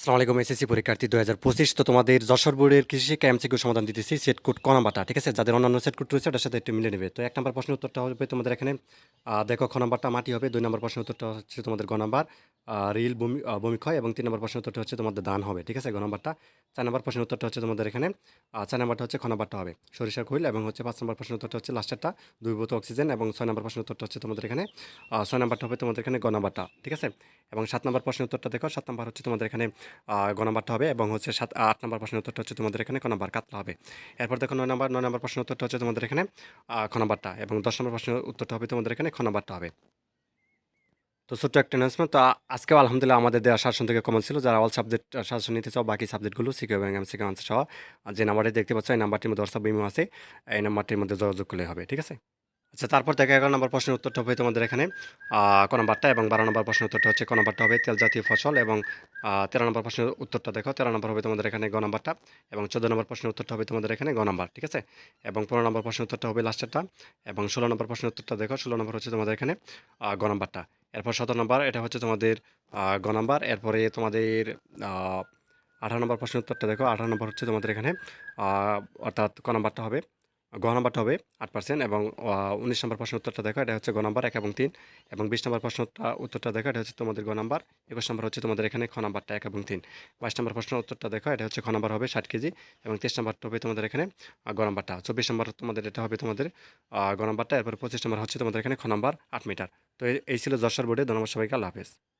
আসসালামু আলাইকুম, এসএসসি পরীক্ষার্থী দু হাজার পঁচিশ। তো তোমাদের যশোর বোর্ডের কৃষি শিক্ষা এমসিকিউ সমাধান দিতেছি, সেট কোড ক নাম্বারটা, ঠিক আছে? যাদের অন্যান্য সেট কোড রয়েছে, ওটার সাথে একটু মিলে নেবে। তো এক নম্বর প্রশ্নের উত্তরটা হবে তোমাদের এখানে দেখো খ নাম্বারটা মাটি হবে, দুই নম্বর প্রশ্নের উত্তরটা হচ্ছে তোমাদের গ নাম্বার রিল ভূমি ভূমিক্ষয়, এবং তিন নম্বর প্রশ্নের উত্তরটা হচ্ছে তোমাদের দান হবে, ঠিক আছে? গ নাম্বারটা। চার নম্বর প্রশ্নের উত্তরটা হচ্ছে তোমাদের এখানে চার নম্বরটা হচ্ছে খ নাম্বারটা হবে, সরিষার খৈল, এবং হচ্ছে পাঁচ নম্বর প্রশ্নের উত্তরটা হচ্ছে লাস্টেরটা, দুই বোত অক্সিজেন, এবং ছয় নম্বর প্রশ্নের উত্তরটা হচ্ছে তোমাদের এখানে ছয় নম্বরটা হবে তোমাদের এখানে গ নাম্বারটা, ঠিক আছে? এবং সাত নম্বর প্রশ্নের উত্তরটা দেখো, সাত নম্বর হচ্ছে তোমাদের এখানে গ নাম্বারটা হবে এবং হচ্ছে সাত আট নম্বর প্রশ্নের উত্তরটা হচ্ছে তোমাদের এখানে ক নাম্বার কাতলা হবে। এরপর দেখো নয় নম্বর নয় নম্বর প্রশ্নের উত্তরটা হচ্ছে তোমাদের এখানে আহ, খ নাম্বারটা এবং দশ নম্বর প্রশ্নের উত্তরটা হবে তোমাদের এখানে খ নাম্বারটা হবে। তো ছোট্ট একটা অ্যানাউন্সমেন্ট তো আজকেও আলহামদুলিল্লাহ আমাদের দেওয়া শাসন থেকে কমন ছিল। যারা অল সাবজেক্ট শাসন নিতে চাও বাকি সাবজেক্টগুলো সিকিউ এবং এমসিকিউ আনসার সহ যে নাম্বারটি দেখতে পাচ্ছ এই নাম্বারটির মধ্যে হোয়াটসঅ্যাপ বিমো আছে এই নাম্বারটির মধ্যে যোগাযোগ করলে হবে ঠিক আছে? আচ্ছা তারপর দেখো এগারো নম্বর প্রশ্নের উত্তরটা হবে তোমাদের এখানে। ক নম্বরটা এবং বারো নম্বর প্রশ্নের উত্তরটা হচ্ছে ক নম্বরটা হবে তেল জাতীয় ফসল এবং তেরো নম্বর প্রশ্নের উত্তরটা দেখো। তেরো নম্বর হবে তোমাদের এখানে গ নম্বরটা এবং চোদ্দ নম্বর প্রশ্নের উত্তরটা হবে তোমাদের এখানে গ নম্বর, ঠিক আছে? এবং পনেরো নম্বর প্রশ্নের উত্তরটা হবে লাস্টেরটা এবং ষোলো নম্বর প্রশ্নের উত্তরটা দেখো। ষোলো নম্বর হচ্ছে তোমাদের এখানে গ নম্বরটা। এরপর সতেরো নম্বর, এটা হচ্ছে তোমাদের গ নম্বর। এরপরে তোমাদের আঠারো নম্বর প্রশ্নের উত্তরটা দেখো। আঠারো নম্বর হচ্ছে তোমাদের এখানে অর্থাৎ ক নম্বরটা হবে গ নাম্বারটা হবে আট পার্সেন্ট এবং উনিশ নম্বর প্রশ্ন উত্তরটা দেখো, এটা হচ্ছে গ নাম্বার, এক এবং তিন এবং বিশ নম্বর প্রশ্নটা উত্তরটা দেখো, এটা হচ্ছে তোমাদের গ নাম্বার, একুশ নম্বর হচ্ছে তোমাদের এখানে খ নাম্বারটা, এক এবং তিন। বাইশ নম্বর প্রশ্ন উত্তরটা দেখো, এটা হচ্ছে খ নাম্বার হবে ষাট কেজি এবং তেইশ নম্বরটা হবে তোমাদের এখানে গ নাম্বারটা। চব্বিশ নম্বর তোমাদের, এটা হবে তোমাদের গ নাম্বারটা, এরপর পঁচিশ নম্বর হচ্ছে তোমাদের এখানে খ নাম্বার, আট মিটার। তো এই- এই ছিল যশোর বোর্ডে, ধন্যবাদ সবাইকে, আল্লাহ হাফেজ।